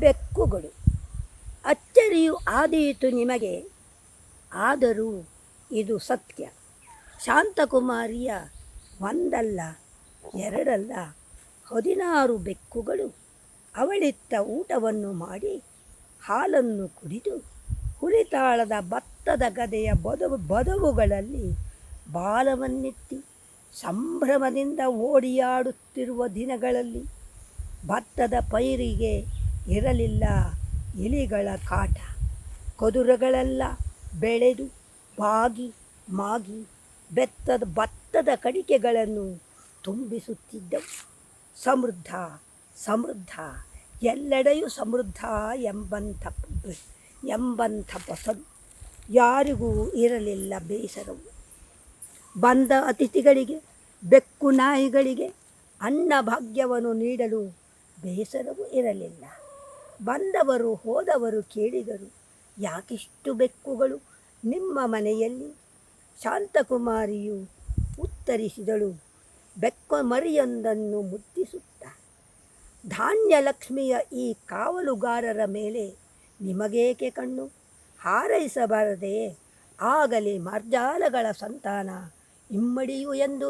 ಬೆಕ್ಕುಗಳು. ಅಚ್ಚರಿಯು ಆದೀತು ನಿಮಗೆ, ಆದರೂ ಇದು ಸತ್ಯ. ಶಾಂತಕುಮಾರಿಯ ಒಂದಲ್ಲ, ಎರಡಲ್ಲ, ಹದಿನಾರು ಬೆಕ್ಕುಗಳು. ಅವಳಿತ್ತ ಊಟವನ್ನು ಮಾಡಿ ಹಾಲನ್ನು ಕುಡಿದು ಹುರಿತಾಳದ ಭತ್ತದ ಗದೆಯ ಬದವು, ಬದವುಗಳಲ್ಲಿ ಬಾಲವನ್ನೆತ್ತಿ ಸಂಭ್ರಮದಿಂದ ಓಡಿಯಾಡುತ್ತಿರುವ ದಿನಗಳಲ್ಲಿ ಭತ್ತದ ಪೈರಿಗೆ ಇರಲಿಲ್ಲ. ಇಲಿಗಳ ಕಾಟ ಕದುರಗಳೆಲ್ಲ ಬೆಳೆದು ಬಾಗಿ ಮಾಗಿ ಬೆತ್ತದ ಭತ್ತದ ಕಡಿಕೆಗಳನ್ನು ತುಂಬಿಸುತ್ತಿದ್ದವು. ಸಮೃದ್ಧ ಸಮೃದ್ಧ, ಎಲ್ಲೆಡೆಯೂ ಸಮೃದ್ಧ ಎಂಬಂಥ ಎಂಬಂಥ ಫಸಲು ಯಾರಿಗೂ ಇರಲಿಲ್ಲ ಬೇಸರವು. ಬಂದ ಅತಿಥಿಗಳಿಗೆ, ಬೆಕ್ಕು ನಾಯಿಗಳಿಗೆ ಅನ್ನ ಭಾಗ್ಯವನ್ನು ನೀಡಲು ಬೇಸರವೂ ಇರಲಿಲ್ಲ. ಬಂದವರು ಹೋದವರು ಕೇಳಿದರು, ಯಾಕಿಷ್ಟು ಬೆಕ್ಕುಗಳು ನಿಮ್ಮ ಮನೆಯಲ್ಲಿ? ಶಾಂತಕುಮಾರಿಯು ಉತ್ತರಿಸಿದಳು, ಬೆಕ್ಕ ಮರಿಯೊಂದನ್ನು ಮುದ್ದಿಸುತ್ತ ಧಾನ್ಯಲಕ್ಷ್ಮಿಯ ಈ ಕಾವಲುಗಾರರ ಮೇಲೆ ನಿಮಗೇಕೆ ಕಣ್ಣು? ಹಾರೈಸಬಾರದೆ, ಆಗಲಿ ಮಾರ್ಜಾಲಗಳ ಸಂತಾನ ಇಮ್ಮಡಿಯು ಎಂದು